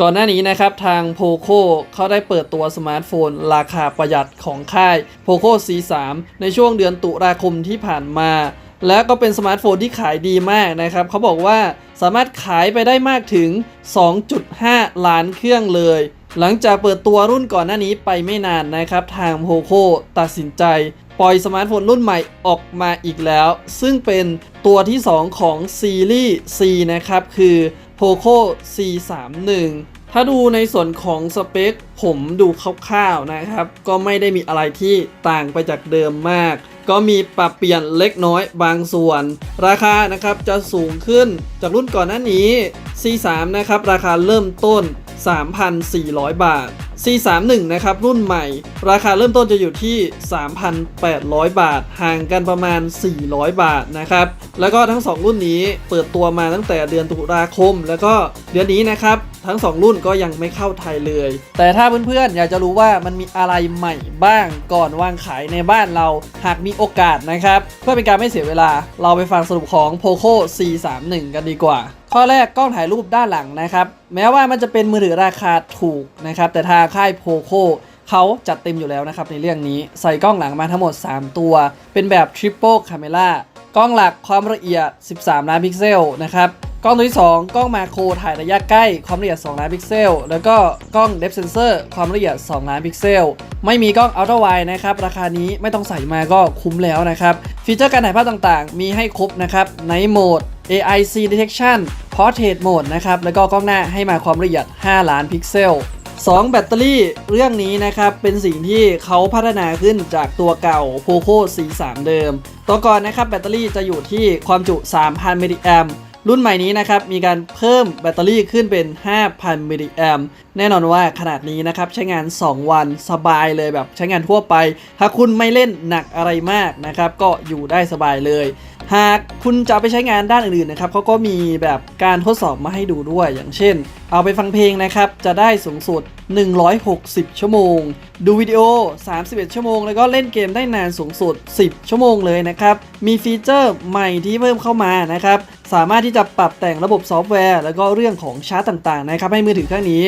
ก่อนหน้านี้นะครับทาง POCO เขาได้เปิดตัวสมาร์ทโฟน ราคาประหยัดของค่าย POCO C3 ในช่วงเดือนตุลาคมที่ผ่านมา และก็เป็นสมาร์ทโฟนที่ขายดีมากนะครับเขาบอกว่าสามารถขายไปได้มากถึง 2.5 ล้านเครื่องเลย หลังจากเปิดตัวรุ่นก่อนหน้านี้ไปไม่นานนะครับ ทาง POCO ตัดสินใจ ปล่อยสมาร์ทโฟนรุ่นใหม่ออกมาอีกแล้ว ซึ่งเป็นตัวที่ 2 ของซีรีส์ C นะครับคือ POCO C31 ถ้าดูในส่วนของสเปค ผมดูคร่าวๆนะครับ ก็ไม่ได้มีอะไรที่ต่างไปจากเดิมมาก ก็มีปรับเปลี่ยนเล็กน้อยบางส่วน ราคานะครับจะสูงขึ้นจากรุ่นก่อนหน้านี้ C3 นะครับราคาเริ่มต้น 3,400 บาท C31 นะครับ รุ่นใหม่ ราคาเริ่มต้นจะอยู่ที่ 3,800 บาท ห่างกันประมาณ 400 บาทนะครับ แล้วก็ทั้ง 2 รุ่นนี้เปิดตัวมาตั้งแต่เดือนตุลาคม แล้วก็เดือนนี้นะครับ ทั้ง 2 รุ่นก็ยังไม่เข้าไทยเลย แต่ถ้าเพื่อนๆอยากจะรู้ว่ามันมีอะไรใหม่บ้างก่อนวางขายในบ้านเราหากมีโอกาสนะครับ เพื่อเป็นการไม่เสียเวลา เราไปฟังสรุปของ POCO C31 กันดีกว่า ข้อแรกกล้องถ่ายรูปด้านหลังนะครับแม้ว่ามันจะเป็นมือถือราคาถูกนะครับแต่ทางค่าย POCO เขาจัดเต็มอยู่แล้วนะครับในเรื่องนี้ใส่กล้องหลังมาทั้งหมด 3 ตัว เป็นแบบ Triple Camera กล้องหลักความละเอียด 13 ล้านพิกเซลนะครับ กล้องตัวที่ 2 กล้องมาโครถ่ายระยะใกล้ความละเอียด 2 ล้านพิกเซล แล้วก็กล้อง Depth Sensor ความละเอียด 2 ล้านพิกเซล ไม่มีกล้อง Ultra Wide นะครับ ราคานี้ไม่ต้องใส่มาก็คุ้มแล้วนะครับ ฟีเจอร์การถ่ายภาพต่างๆ มีให้ครบนะครับ Night Mode AIC Detection Portrait Mode นะครับ แล้วก็กล้องหน้าให้มาความละเอียด 5 ล้านพิกเซล2 แบตเตอรี่เรื่องนี้นะครับ เป็นสิ่งที่เขาพัฒนาขึ้นจากตัวเก่า POCO C3 เดิม ตัวก่อนนะครับแบตเตอรี่จะอยู่ที่ความจุ 3,000มิลลิแอม รุ่นใหม่นี้นะครับมีการเพิ่มแบตเตอรี่ขึ้นเป็น 5,000 มิลลิแอมแน่นอนว่าขนาดนี้นะครับใช้งาน 2 วันสบายเลยแบบใช้งานทั่วไป ถ้าคุณไม่เล่นหนักอะไรมากนะครับก็อยู่ได้สบายเลย หากคุณจะไปใช้งานด้านอื่นๆนะครับเขาก็มีแบบการทดสอบมาให้ดูด้วยอย่างเช่น เอาไปฟังเพลงนะครับจะได้สูงสุด 160 ชั่วโมง ดูวิดีโอ 31 ชั่วโมง แล้วก็เล่นเกมได้นานสูงสุด 10 ชั่วโมงเลยนะครับมีฟีเจอร์ใหม่ที่เพิ่มเข้ามานะครับ สามารถที่จะปรับแต่งระบบซอฟต์แวร์ แล้วก็เรื่องของชาร์จต่างๆนะครับให้มือถือเครื่องนี้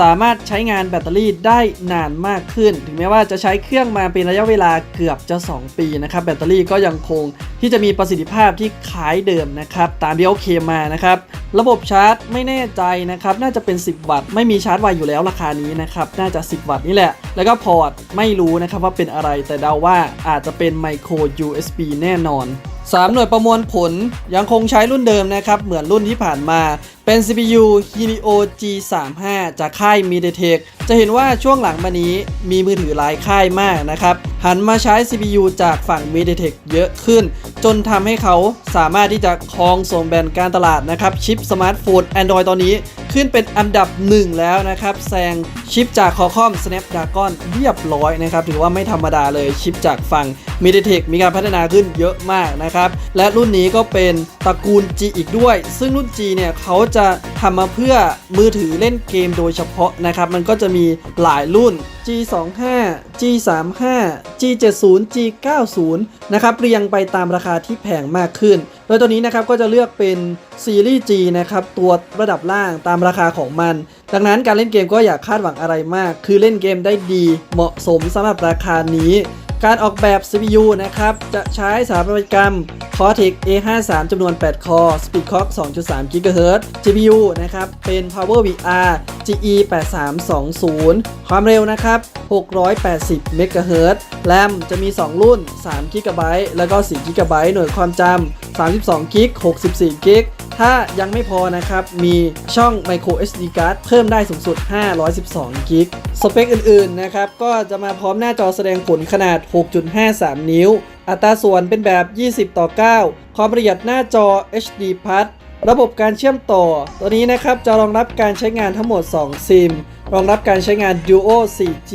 สามารถใช้งานแบตเตอรี่ได้นานมากขึ้น ถึงแม้ว่าจะใช้เครื่องมาเป็นระยะเวลาเกือบจะ 2 ปีนะครับแบตเตอรี่ก็ยังคงที่จะมีประสิทธิภาพที่คล้ายเดิมนะครับตามที่เขาเคมมานะครับระบบชาร์จไม่แน่ใจนะครับน่าจะเป็น 10 วัตต์ไม่มีชาร์จไวอยู่แล้วราคานี้นะครับน่าจะ 10 วัตต์นี่แหละ แล้วก็พอร์ตไม่รู้นะครับว่าเป็นอะไรแต่เดาว่าอาจจะเป็นไมโคร USB แน่นอน 3 หน่วยประมวลผลยังคงใช้รุ่นเดิมนะครับ เหมือนรุ่นที่ผ่านมาเป็น CPU Helio G35 จากค่าย MediaTek จะเห็นว่าช่วงหลังมานี้มีมือถือหลายค่ายมากนะครับ หันมาใช้ CPU จากฝั่ง MediaTek เยอะขึ้น จนทำให้เขาสามารถที่จะครองส่งแบ่งการตลาดนะครับ ชิปสมาร์ทโฟน Android ตอนนี้ ขึ้นเป็นอันดับหนึ่งแล้วนะครับ แซงชิปจาก Qualcomm Snapdragon เรียบร้อยนะครับ ถือว่าไม่ธรรมดาเลยชิปจากฝั่ง MediaTek มีการพัฒนาขึ้นเยอะมากนะครับ และรุ่นนี้ก็เป็นตระกูล G อีกด้วย ซึ่งรุ่น G เนี่ยเขาจะทำมาเพื่อมือถือเล่นเกมโดยเฉพาะนะครับ มันก็จะมีหลายรุ่น G25 G35 G70 G90 นะครับเรียงไปตามราคาที่แพงมากขึ้น โดยตัวนี้นะครับก็จะเลือกเป็นซีรีส์ G นะครับตัวระดับล่างตามราคาของมัน ดังนั้นการเล่นเกมก็อย่าคาดหวังอะไรมาก คือเล่นเกมได้ดีเหมาะสมสำหรับราคานี้ การออกแบบ CPU นะครับ จะใช้สถาปัตยกรรม Cortex A53 จำนวน 8 คอร์ Speed Clock 2.3 GHz GPU นะครับ เป็น Power VR GE 8320 ความเร็วนะครับ 680 MHz RAM จะมี 2 รุ่น 3 GB แล้วก็ 4 GB หน่วยความจำ32 g b 64 g b ถ้ายังไม่พอนะครับ มีช่อง micro SD card เพิ่มได้สูงสุด 512กิกสเปคอื่นๆนะครับ ก็จะมาพร้อมหน้าจอแสดงผลขนาด 6.53 นิ้ว อัตราส่วนเป็นแบบ 20 ต่อ 9 ความละเอียดหน้าจอ HD Plus ระบบการเชื่อมต่อ ตัวนี้นะครับจะรองรับการใช้งานทั้งหมด 2 ซิม รองรับการใช้งาน Duo 4G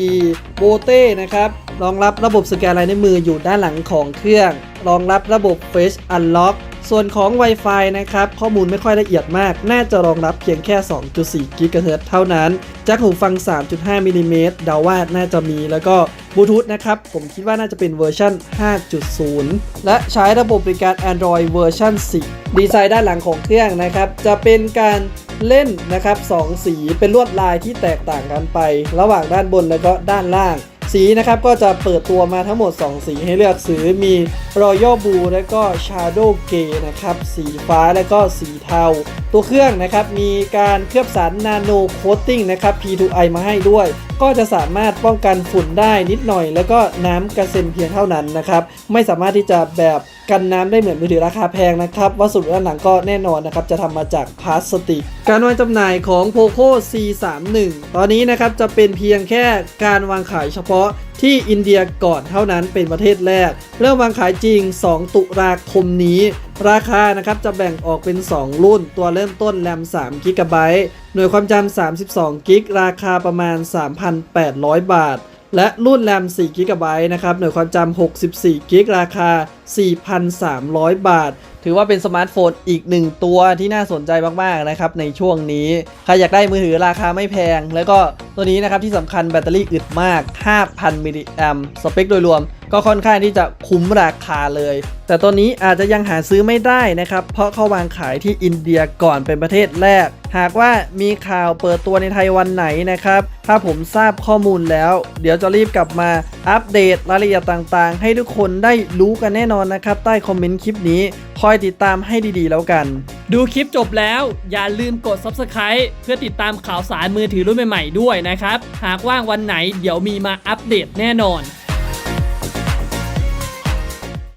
b o t e นะครับ รองรับระบบสแกนลายนิ้วมืออยู่ด้านหลังของเครื่อง รองรับระบบ Face Unlock ส่วนของ Wi-Fi นะครับ ข้อมูลไม่ค่อยละเอียดมาก น่าจะรองรับเพียงแค่ 2.4 GHz เฮิร์ตเท่านั้นแจ็คหูฟัง 3.5มิลลิเมตรเดาว่าน่าจะมี แล้วก็บลูทูธนะครับ ผมคิดว่าน่าจะเป็นเวอร์ชัน5.0 และใช้ระบบบริการ Android เวอร์ชัน10ดีไซน์ด้านหลังของเครื่องนะครับ จะเป็นการเล่นนะครับสองสีเป็นลวดลายที่แตกต่างกันไป ระหว่างด้านบนแล้วก็ด้านล่าง สีนะครับก็จะเปิดตัวมาทั้งหมด 2 สีให้เลือกซื้อมี Royal Blue และก็ Shadow Grey นะครับ สีฟ้าและก็สีเทา ตัวเครื่องนะครับมีการเคลือบสาร Nano Coating นะครับ P2I มาให้ด้วย ก็จะสามารถป้องกันฝุ่นได้นิดหน่อย แล้วก็น้ำกระเซ็นเพียงเท่านั้นนะครับ ไม่สามารถที่จะแบบกันน้ำได้เหมือนมือถือราคาแพงนะครับ วัสดุด้านหลังก็แน่นอนนะครับ จะทำมาจากพลาสติก การวางจำหน่ายของ POCO C31 ตอนนี้นะครับจะเป็นเพียงแค่การวางขายเฉพาะ ที่อินเดียก่อนเท่านั้นเป็นประเทศแรก เริ่มวางขายจริง 2 ตุลาคมนี้ ราคานะครับจะแบ่งออกเป็น 2 รุ่น ตัวเริ่มต้นแรม3 g b หน่วยความจำ32กิกราคาประมาณ 3,800 บาท และรุ่นแรม4 g b นะครับ หน่วยความจำ64 g b ราคา 4,300 บาท ถือว่าเป็นสมาร์ทโฟนอีกหนึ่งตัวที่น่าสนใจมาก ๆ นะครับ ในช่วงนี้ ใครอยากได้มือถือราคาไม่แพง แล้วก็ตัวนี้นะครับที่สำคัญแบตเตอรี่อึดมาก 5,000 มิลลิแอมสเปคโดยรวม ก็ค่อนข้างที่จะคุ้มราคาเลย แต่ตัวนี้อาจจะยังหาซื้อไม่ได้นะครับ เพราะเขาวางขายที่อินเดียก่อนเป็นประเทศแรก หากว่ามีข่าวเปิดตัวในไทยวันไหนนะครับ ถ้าผมทราบข้อมูลแล้ว เดี๋ยวจะรีบกลับมาอัปเดตรายละเอียดต่างๆ ให้ทุกคนได้รู้กันแน่นอนนะครับ ใต้คอมเมนต์คลิปนี้ คอยติดตามให้ดีๆแล้วกัน ดูคลิปจบแล้ว อย่าลืมกด Subscribe เพื่อติดตามข่าวสารมือถือรุ่นใหม่ๆด้วยนะครับ หากว่างวันไหนเดี๋ยวมีมาอัปเดตแน่นอน